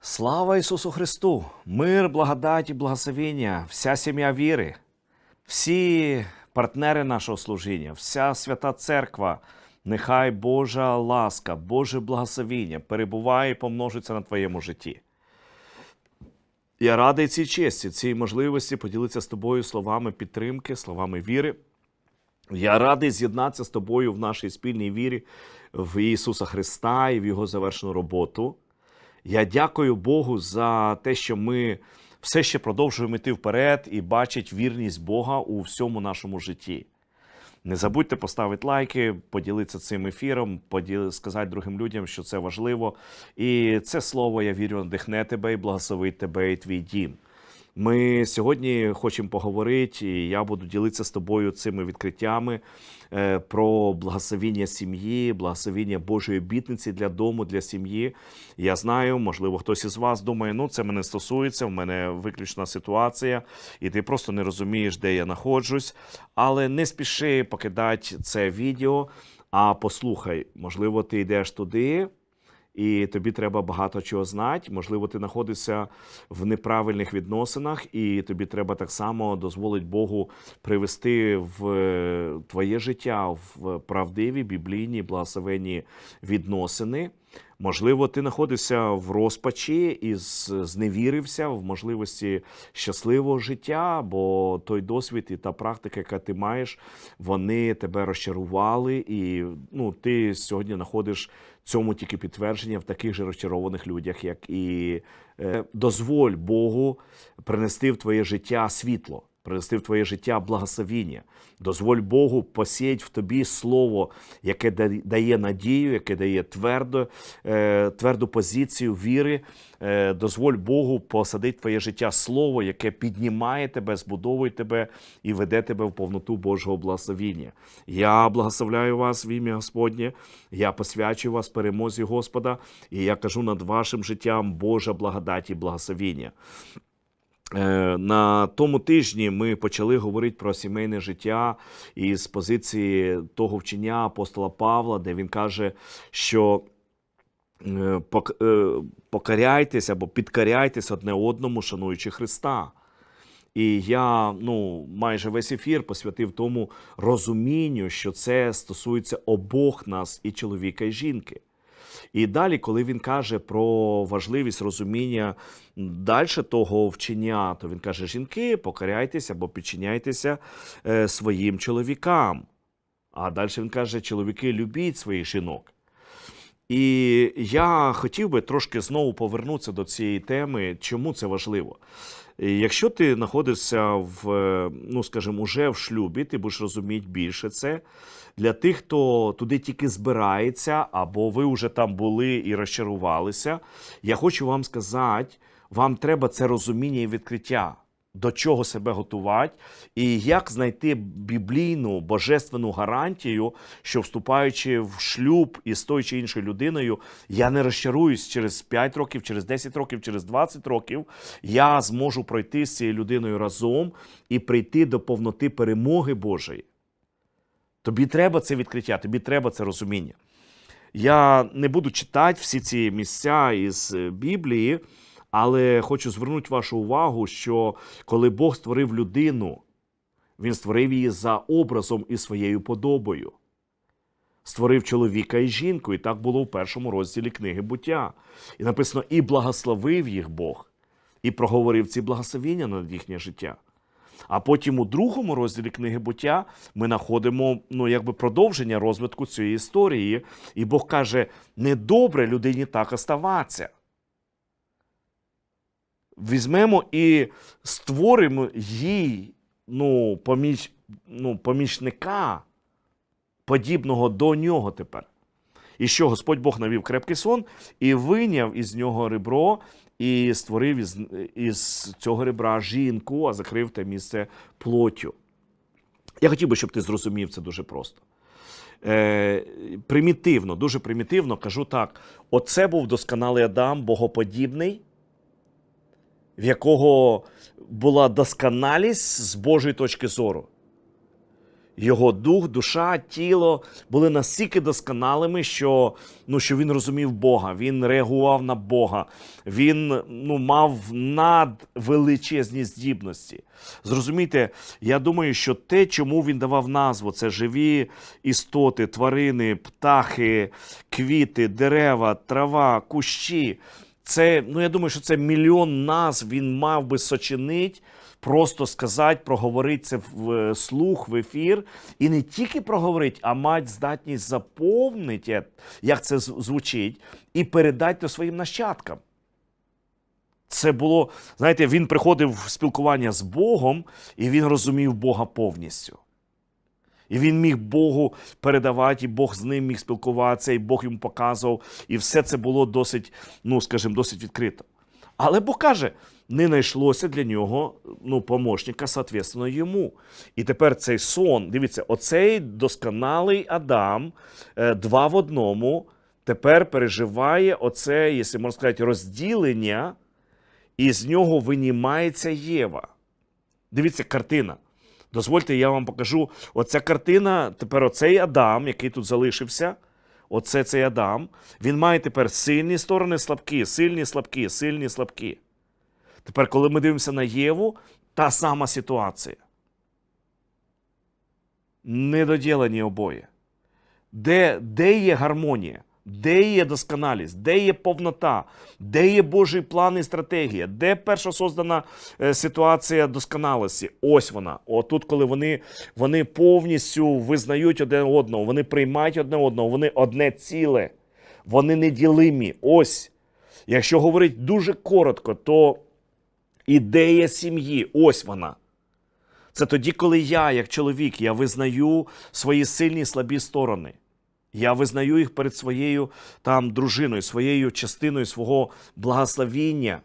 Слава Ісусу Христу! Мир, благодать і благословення, вся сім'я віри, всі партнери нашого служіння, вся свята церква, нехай Божа ласка, Боже благословіння перебуває і помножиться на твоєму житті. Я радий цій честі, цій можливості поділитися з тобою словами підтримки, словами віри. Я радий з'єднатися з тобою в нашій спільній вірі в Ісуса Христа і в Його завершену роботу. Я дякую Богу за те, що ми все ще продовжуємо йти вперед і бачить вірність Бога у всьому нашому житті. Не забудьте поставити лайки, поділитися цим ефіром, поділи, сказати другим людям, що це важливо. І це слово, я вірю, надихне тебе і благословить тебе і твій дім. Ми сьогодні хочемо поговорити, і я буду ділитися з тобою цими відкриттями е, про благословіння сім'ї, благословіння Божої обітниці для дому, для сім'ї. Я знаю, можливо, хтось із вас думає, ну це мене стосується, в мене виключна ситуація, і ти просто не розумієш, де я знаходжусь. Але не спіши покидати це відео, а послухай, можливо, ти йдеш туди і тобі треба багато чого знати. Можливо, ти знаходишся в неправильних відносинах, і тобі треба так само дозволити Богу привести в е, твоє життя в правдиві біблійні благословенні відносини. Можливо, ти знаходишся в розпачі і зневірився в можливості щасливого життя, бо той досвід і та практика, яка ти маєш, вони тебе розчарували, і ну, ти сьогодні знаходиш цьому тільки підтвердження в таких же розчарованих людях, як і е, дозволь Богу принести в твоє життя світло принести в твоє життя благословіння. Дозволь Богу посіять в тобі слово, яке дає надію, яке дає твердо, е, тверду позицію віри. Е, Дозволь Богу посадити в твоє життя слово, яке піднімає тебе, збудовує тебе і веде тебе в повноту Божого благословіння. Я благословляю вас в ім'я Господнє. Я посвячую вас перемозі Господа, і я кажу над вашим життям Божа благодать і благословіння. Е, На тому тижні ми почали говорити про сімейне життя із позиції того вчення апостола Павла, де він каже, що е, е, покоряйтесь або підкоряйтесь одне одному, шануючи Христа. І я ну, майже весь ефір посвятив тому розумінню, що це стосується обох нас, і чоловіка, і жінки. І далі, коли він каже про важливість розуміння далі того вчення, то він каже: жінки, покоряйтеся або підчиняйтеся е, своїм чоловікам. А далі він каже: чоловіки, любіть своїх жінок. І я хотів би трошки знову повернутися до цієї теми, чому це важливо. Якщо ти знаходишся в, е, ну скажімо, уже в шлюбі, ти будеш розуміти більше це. Для тих, хто туди тільки збирається, або ви вже там були і розчарувалися, я хочу вам сказати, вам треба це розуміння і відкриття до чого себе готувати, і як знайти біблійну божественну гарантію, що вступаючи в шлюб із тою чи іншою людиною, я не розчаруюсь через 5 років, через 10 років, через 20 років. Я зможу пройти з цією людиною разом і прийти до повноти перемоги Божої. Тобі треба це відкриття, тобі треба це розуміння. Я не буду читати всі ці місця із е, Біблії, але хочу звернути вашу увагу, що коли Бог створив людину, Він створив її за образом і своєю подобою. Створив чоловіка і жінку, і так було в першому розділі книги буття. І написано: і благословив їх Бог, і проговорив ці благословіння над їхнє життя. А потім у другому розділі книги буття ми знаходимо ну, якби продовження розвитку цієї історії. І Бог каже: недобре людині так оставатися. Візьмемо і створимо їй ну, поміч, ну, помічника, подібного до нього тепер. І що Господь Бог навів крепкий сон і вийняв із нього ребро, і створив із, із цього ребра жінку, а закрив те місце плоттю. Я хотів би, щоб ти зрозумів це дуже просто. Е, примітивно, дуже примітивно кажу так: оце був досконалий Адам, богоподібний, в якого була досконалість з Божої точки зору. Його дух, душа, тіло були настільки досконалими, що, ну, що він розумів Бога, він реагував на Бога, він ну, мав надвеличезні здібності. Зрозумійте, я думаю, що те, чому він давав назву, це живі істоти, тварини, птахи, квіти, дерева, трава, кущі. Це, ну я думаю, що це мільйон назв він мав би сочинить, просто сказати, проговорити це в е, слух, в ефір. І не тільки проговорити, а мати здатність заповнити, як це звучить, і передати то своїм нащадкам. Це було, знаєте, він приходив в спілкування з Богом, і він розумів Бога повністю. І він міг Богу передавати, і Бог з ним міг спілкуватися, і Бог йому показував. І все це було досить, ну скажімо, досить відкрито. Але Бог каже, не знайшлося для нього ну, помощника, соответственно, йому. І тепер цей сон, дивіться, оцей досконалий Адам, е, два в одному, тепер переживає оце, якщо можна сказати, розділення, і з нього винімається Єва. Дивіться, картина. Дозвольте, я вам покажу. Оця картина, тепер оцей Адам, який тут залишився. Оце цей Адам. Він має тепер сильні сторони, слабкі, сильні, слабкі, сильні, слабкі. Тепер, коли ми дивимося на Єву, та сама ситуація. Недоділені обоє. Де, де є гармонія? Де є досконалість, де є повнота, де є Божий план і стратегія, де перша создана е, ситуація досконалості? Ось вона. Отут, коли вони, вони повністю визнають одне одного, вони приймають одне одного, вони одне ціле, вони неділимі. Ось. Якщо говорити дуже коротко, то ідея сім'ї, ось вона. Це тоді, коли я, як чоловік, я визнаю свої сильні і слабі сторони. Я визнаю їх перед своєю там дружиною, своєю частиною свого благословіння.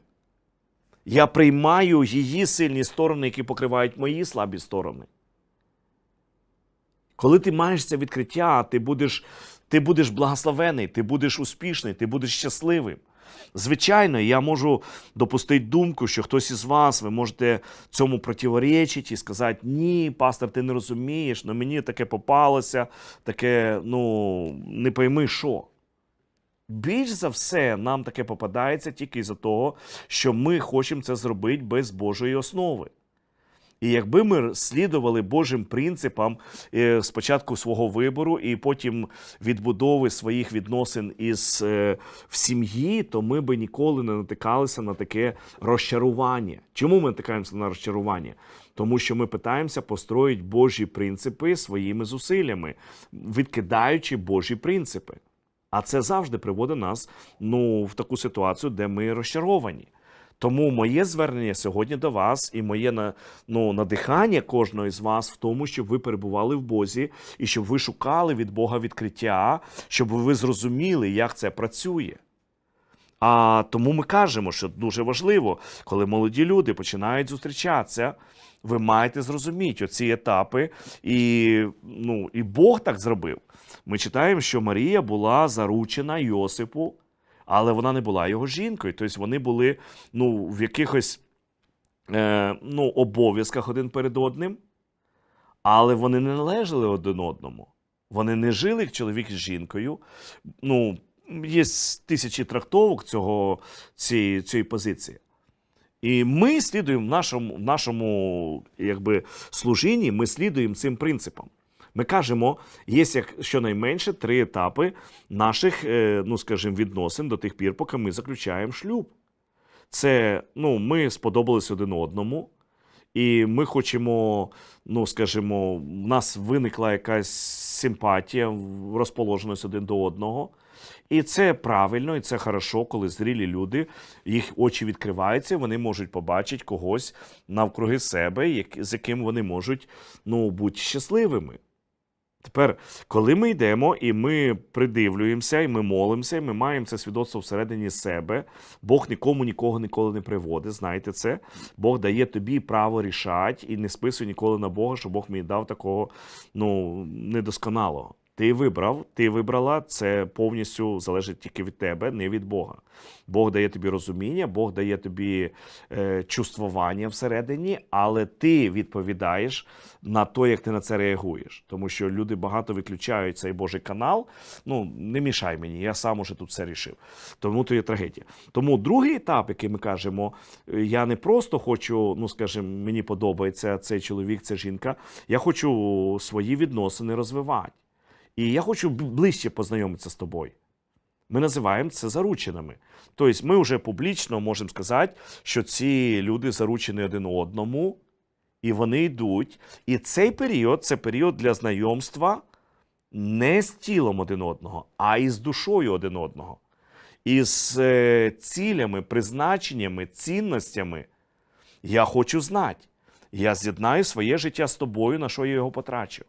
Я приймаю її сильні сторони, які покривають мої слабі сторони. Коли ти маєш це відкриття, ти будеш, ти будеш благословений, ти будеш успішний, ти будеш щасливим. Звичайно, я можу допустити думку, що хтось із вас, ви можете цьому противоречити і сказати, ні, пастор, ти не розумієш, ну мені таке попалося, таке, ну, не пойми що. Більш за все, нам таке попадається тільки із-за того, що ми хочемо це зробити без Божої основи. І якби ми слідували Божим принципам е, спочатку свого вибору і потім відбудови своїх відносин із е, в сім'ї, то ми би ніколи не натикалися на таке розчарування. Чому ми натикаємося на розчарування? Тому що ми питаємося построїти Божі принципи своїми зусиллями, відкидаючи Божі принципи. А це завжди приводить нас ну, в таку ситуацію, де ми розчаровані. Тому моє звернення сьогодні до вас і моє ну, надихання кожного з вас в тому, щоб ви перебували в Бозі і щоб ви шукали від Бога відкриття, щоб ви зрозуміли, як це працює. А тому ми кажемо, що дуже важливо, коли молоді люди починають зустрічатися, ви маєте зрозуміти оці етапи, і, ну, і Бог так зробив. Ми читаємо, що Марія була заручена Йосипу, але вона не була його жінкою. Тобто вони були ну, в якихось е, ну, обов'язках один перед одним, але вони не належали один одному. Вони не жили як чоловік з жінкою. Ну, є тисячі трактовок цього, цієї, цієї позиції. І ми слідуємо в нашому, в нашому якби, служінні, ми слідуємо цим принципам. Ми кажемо, є щонайменше три етапи наших, е, ну скажімо, відносин до тих пір, поки ми заключаємо шлюб. Це ну, ми сподобались один одному, і ми хочемо, ну скажімо, в нас виникла якась симпатія, розположеність один до одного. І це правильно, і це хорошо, коли зрілі люди, їх очі відкриваються, вони можуть побачити когось навкруги себе, з яким вони можуть ну, бути щасливими. Тепер, коли ми йдемо і ми придивлюємося, і ми молимося, і ми маємо це свідоцтво всередині себе, Бог нікому нікого ніколи не приводить. Знаєте це? Бог дає тобі право рішати і не списуй ніколи на Бога, що Бог мені дав такого ну, недосконалого. Ти вибрав, ти вибрала, це повністю залежить тільки від тебе, не від Бога. Бог дає тобі розуміння, Бог дає тобі е, чувствування всередині, але ти відповідаєш на те, як ти на це реагуєш. Тому що люди багато виключають цей Божий канал. Ну, не мішай мені, я сам уже тут все рішив. Тому то є трагедія. Тому другий етап, який ми кажемо, е, я не просто хочу, ну скажімо, мені подобається цей чоловік, ця жінка. Я хочу свої відносини розвивати. І я хочу ближче познайомитися з тобою. Ми називаємо це зарученими. Тобто ми вже публічно можемо сказати, що ці люди заручені один одному, і вони йдуть. І цей період це період для знайомства не з тілом один одного, а із душою один одного. Із е, цілями, призначеннями, цінностями. Я хочу знати. Я з'єднаю своє життя з тобою, на що я його потрачу.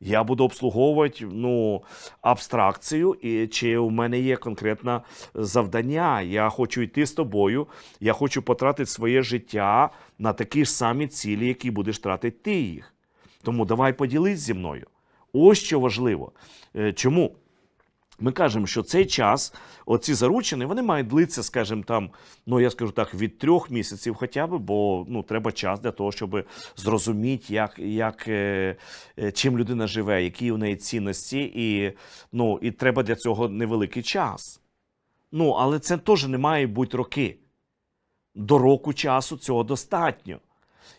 Я буду обслуговувати ну, абстракцію, і чи у мене є конкретне завдання. Я хочу йти з тобою, я хочу потратити своє життя на такі ж самі цілі, які будеш тратити ти їх. Тому давай поділись зі мною. Ось що важливо. Е, Чому? Ми кажемо, що цей час, оці заручені, вони мають длитися, скажімо, там, ну я скажу так, від трьох місяців хоча б, бо ну, треба час для того, щоб зрозуміти, як, як, е, е, чим людина живе, які у неї цінності, і, ну, і треба для цього невеликий час. Ну, але це теж не має бути роки. До року часу цього достатньо.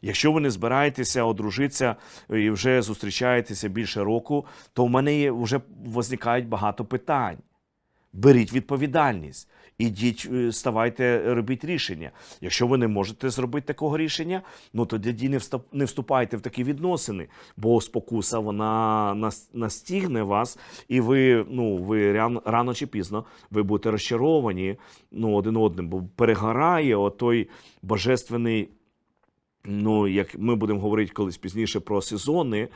Якщо ви не збираєтеся одружитися і вже зустрічаєтеся більше року, то в мене вже возникають багато питань. Беріть відповідальність, ідіть, е, ставайте, робіть рішення. Якщо ви не можете зробити такого рішення, ну тоді не вступайте в такі відносини, бо спокуса вона настігне вас, і ви, ну, ви рано, чи пізно ви будете розчаровані ну, один одним, бо перегорає отой божественний ну, як ми будемо говорити колись пізніше про сезони,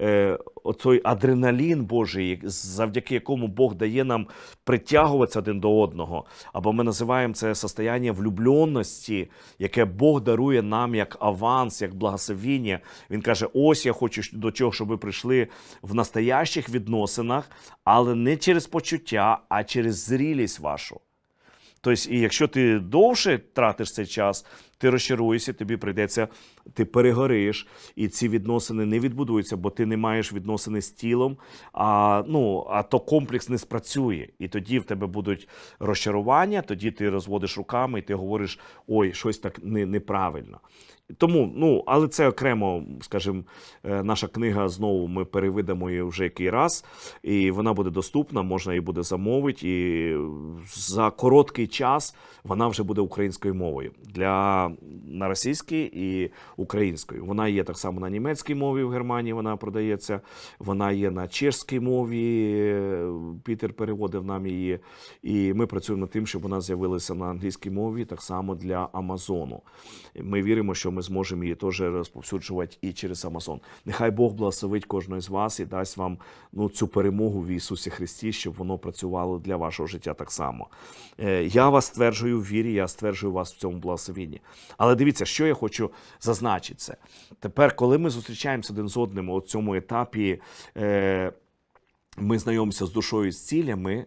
е, отой адреналін Божий, завдяки якому Бог дає нам притягуватися один до одного. Або ми називаємо це состояння влюбленості, яке Бог дарує нам як аванс, як благословіння. Він каже: ось я хочу до чого, щоб ви прийшли в настоящих відносинах, але не через почуття, а через зрілість вашу. Тобто, і якщо ти довше тратиш цей час, ти розчаруєшся, тобі прийдеться, ти перегориш, і ці відносини не відбудуються, бо ти не маєш відносини з тілом, а, ну, а то комплекс не спрацює. І тоді в тебе будуть розчарування, тоді ти розводиш руками і ти говориш, ой, щось так не, неправильно. Тому, ну, але це окремо, скажімо, е, наша книга знову ми перевидамо її вже який раз, і вона буде доступна, можна її буде замовити. І за короткий час вона вже буде українською мовою для на російській і українською. Вона є так само на німецькій мові в Германії. Вона продається, вона є на чешській мові. е, Пітер переводив нам її. І ми працюємо над тим, щоб вона з'явилася на англійській мові, так само для Амазону. Ми віримо, що ми зможемо її теж розповсюджувати і через Амазон. Нехай Бог благословить кожного з вас і дасть вам ну, цю перемогу в Ісусі Христі, щоб воно працювало для вашого життя так само. Е, Я вас стверджую в вірі, я стверджую вас в цьому благословенні. Але дивіться, що я хочу зазначити це. Тепер, коли ми зустрічаємося один з одним у цьому етапі, е, ми знайомимося з душою з цілями.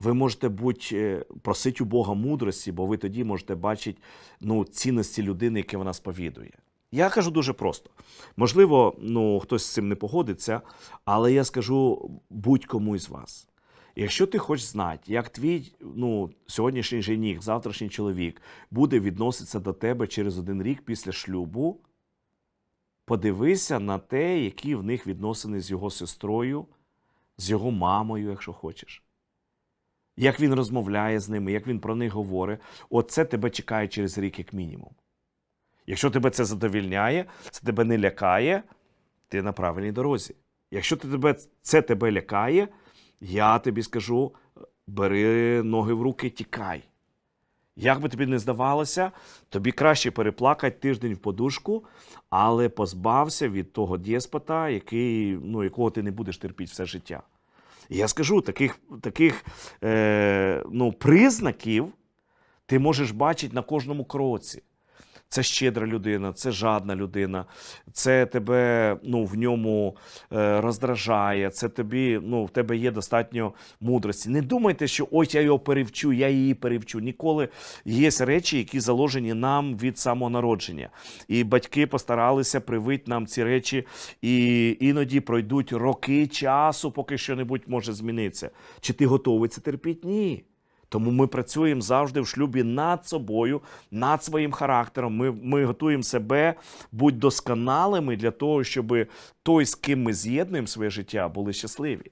Ви можете будь е, просити у Бога мудрості, бо ви тоді можете бачити ну, цінності людини, яке вона сповідує. Я кажу дуже просто. Можливо, ну, хтось з цим не погодиться, але я скажу будь-кому із вас. Якщо ти хочеш знати, як твій ну, сьогоднішній жених, завтрашній чоловік буде відноситися до тебе через один рік після шлюбу, подивися на те, які в них відносини з його сестрою, з його мамою, якщо хочеш як він розмовляє з ними, як він про них говорить, оце тебе чекає через рік, як мінімум. Якщо тебе це задовільняє, це тебе не лякає, ти на правильній дорозі. Якщо ти тебе, це тебе лякає, я тобі скажу: бери ноги в руки, тікай. Як би тобі не здавалося, тобі краще переплакати тиждень в подушку, але позбався від того деспота, який, ну, якого ти не будеш терпіти все життя. І я скажу, таких, таких е, ну, признаків ти можеш бачити на кожному кроці. Це щедра людина, це жадна людина, це тебе ну, в ньому е, роздражає, це тобі, ну, в тебе є достатньо мудрості. Не думайте, що ось я його перевчу, я її перевчу. Ніколи є речі, які заложені нам від самого народження. І батьки постаралися привити нам ці речі, і іноді пройдуть роки часу, поки що-небудь може змінитися. Чи ти готовий це терпіти? Ні. Тому ми працюємо завжди в шлюбі над собою, над своїм характером. Ми, ми готуємо себе будь досконалими для того, щоб той, з ким ми з'єднуємо своє життя, були щасливі.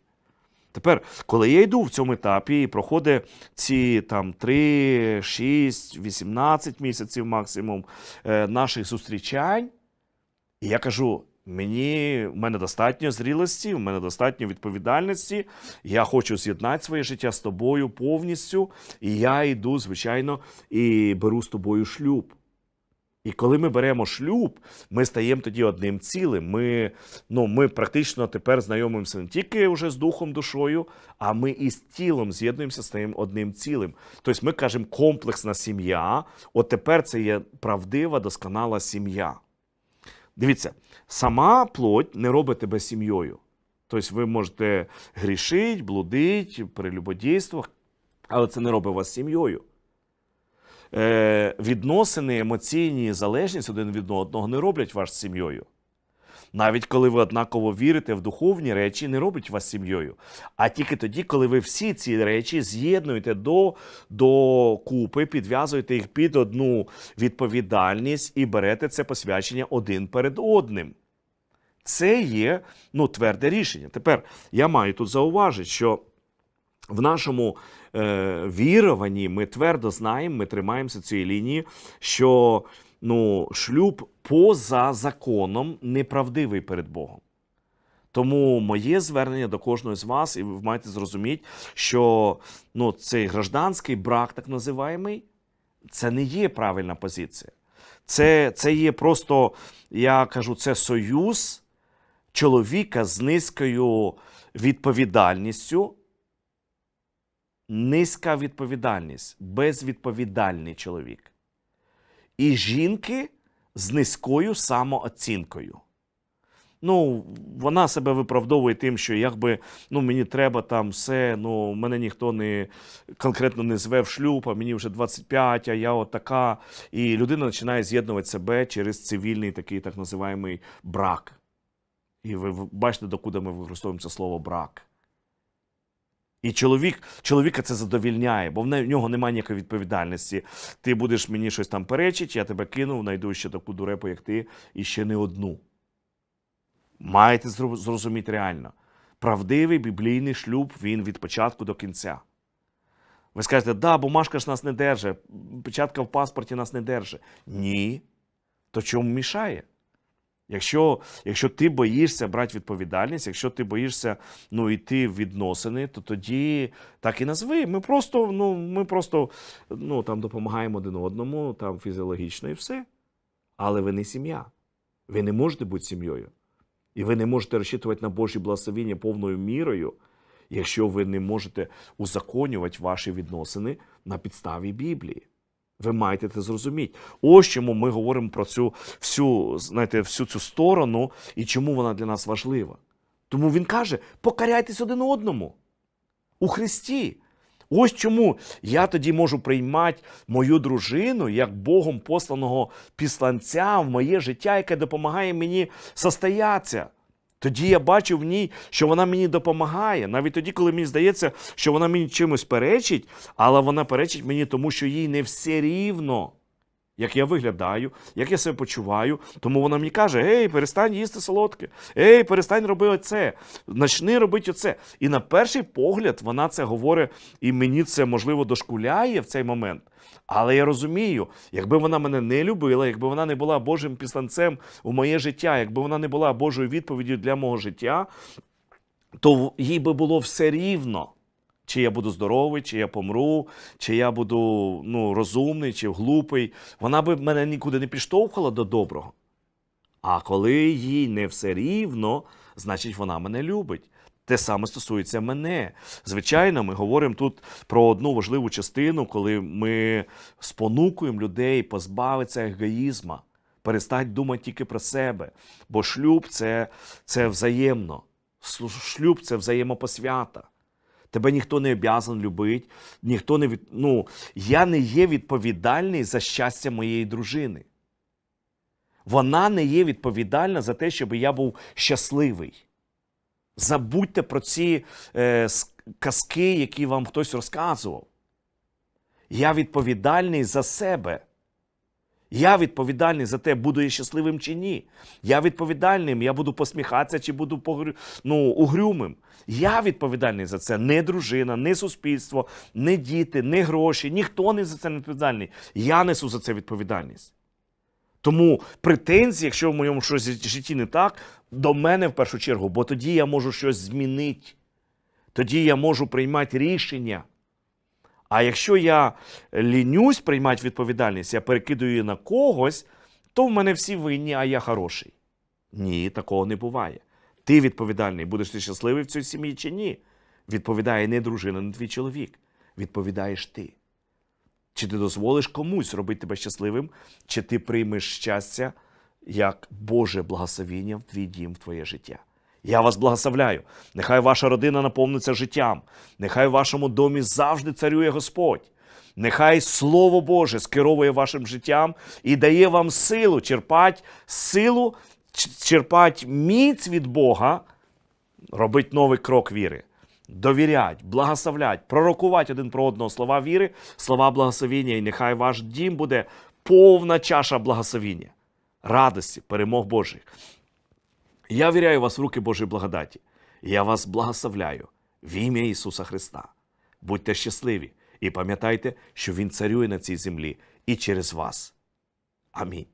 Тепер, коли я йду в цьому етапі і проходить ці там 3, 6, 18 місяців максимум е, наших зустрічань, і я кажу: мені в мене достатньо зрілості, в мене достатньо відповідальності. Я хочу з'єднати своє життя з тобою повністю. І я йду, звичайно, і беру з тобою шлюб. І коли ми беремо шлюб, ми стаємо тоді одним цілим. Ми, ну, ми практично тепер знайомимося не тільки вже з духом, душою, а ми і з тілом з'єднуємося, стаємо одним цілим. Тобто ми кажемо комплексна сім'я. От тепер це є правдива, досконала сім'я. Дивіться, сама плоть не робить тебе сім'єю. Тобто ви можете грішити, блудити, прелюбодійство, але це не робить вас сім'єю. Е, відносини, емоційні залежність один від одного не роблять вас сім'єю. Навіть коли ви однаково вірите в духовні речі, не робить вас сім'єю. А тільки тоді, коли ви всі ці речі з'єднуєте до, до купи, підв'язуєте їх під одну відповідальність і берете це посвячення один перед одним. Це є ну, тверде рішення. Тепер я маю тут зауважити, що в нашому е, віруванні ми твердо знаємо, ми тримаємося цієї лінії, що ну, шлюб поза законом неправдивий перед Богом. Тому моє звернення до кожного з вас, і ви маєте зрозуміти, що ну, цей гражданський брак, так називаємий, це не є правильна позиція. Це, це є просто, я кажу, це союз чоловіка з низькою відповідальністю. Низька відповідальність, безвідповідальний чоловік. І жінки з низькою самооцінкою. Ну, вона себе виправдовує тим, що якби ну, мені треба там все, ну, мене ніхто не конкретно не зве в шлюб, а мені вже 25, а я от така. І людина починає з'єднувати себе через цивільний такий так називаємий брак. І ви бачите, докуди ми використовуємо це слово брак. І чоловік, чоловіка це задовільняє, бо в нього немає ніякої відповідальності. Ти будеш мені щось там перечити, я тебе кинув, знайду ще таку дурепу, як ти, і ще не одну. Маєте зрозуміти реально. Правдивий біблійний шлюб він від початку до кінця. Ви скажете, да, бумажка ж нас не держить, печатка в паспорті нас не держить. Ні. То чому мішає? Якщо, якщо ти боїшся брати відповідальність, якщо ти боїшся ну, йти в відносини, то тоді так і назви. Ми просто, ну, ми просто ну, там, допомагаємо один одному, там фізіологічно і все. Але ви не сім'я. Ви не можете бути сім'єю. І ви не можете розчитувати на Божі благословіння повною мірою, якщо ви не можете узаконювати ваші відносини на підставі Біблії. Ви маєте це зрозуміти. Ось чому ми говоримо про цю всю, знаєте, всю цю сторону і чому вона для нас важлива. Тому він каже: покаряйтесь один одному у Христі. Ось чому я тоді можу приймати мою дружину як Богом посланого післанця в моє життя, яке допомагає мені состоятися. Тоді я бачу в ній, що вона мені допомагає. Навіть тоді, коли мені здається, що вона мені чимось перечить, але вона перечить мені тому, що їй не все рівно, як я виглядаю, як я себе почуваю. Тому вона мені каже: Ей, перестань їсти солодке, ей, перестань робити оце, почни робити оце. І на перший погляд вона це говорить, і мені це можливо дошкуляє в цей момент. Але я розумію, якби вона мене не любила, якби вона не була Божим післанцем у моє життя, якби вона не була Божою відповіддю для мого життя, то їй би було все рівно. Чи я буду здоровий, чи я помру, чи я буду ну, розумний, чи глупий. Вона би мене нікуди не підштовхувала до доброго. А коли їй не все рівно, значить вона мене любить. Те саме стосується мене. Звичайно, ми говоримо тут про одну важливу частину, коли ми спонукуємо людей позбавитися егоїзма, перестать думати тільки про себе. Бо шлюб це, це взаємно. Шлюб це взаємопосвята. Тебе ніхто не обязан любити, ніхто не від... ну, я не є відповідальний за щастя моєї дружини. Вона не є відповідальна за те, щоб я був щасливий. Забудьте про ці е, казки, які вам хтось розказував. Я відповідальний за себе. Я відповідальний за те, буду я щасливим чи ні. Я відповідальним, я буду посміхатися чи буду погрю... ну, угрюмим. Я відповідальний за це. Не дружина, не суспільство, не діти, не гроші. Ніхто не за це не відповідальний. Я несу за це відповідальність. Тому претензії, якщо в моєму щось житті не так, до мене в першу чергу, бо тоді я можу щось змінити. Тоді я можу приймати рішення. А якщо я лінюсь приймати відповідальність, я перекидаю її на когось, то в мене всі винні, а я хороший. Ні, такого не буває. Ти відповідальний, будеш ти щасливий в цій сім'ї чи ні? Відповідає не дружина, не твій чоловік. Відповідаєш ти. Чи ти дозволиш комусь робити тебе щасливим, чи ти приймеш щастя як Боже благословіння в твій дім, в твоє життя. Я вас благословляю. Нехай ваша родина наповниться життям. Нехай в вашому домі завжди царює Господь. Нехай Слово Боже скеровує вашим життям і дає вам силу черпать силу, ч- черпать міць від Бога, робить новий крок віри. Довірять, благословлять, пророкувати один про одного слова віри, слова благословіння, і нехай ваш дім буде повна чаша благословіння, радості, перемог Божих. Я віряю вас в руки Божої благодаті. Я вас благословляю в ім'я Ісуса Христа. Будьте щасливі і пам'ятайте, що Він царює на цій землі і через вас. Амінь.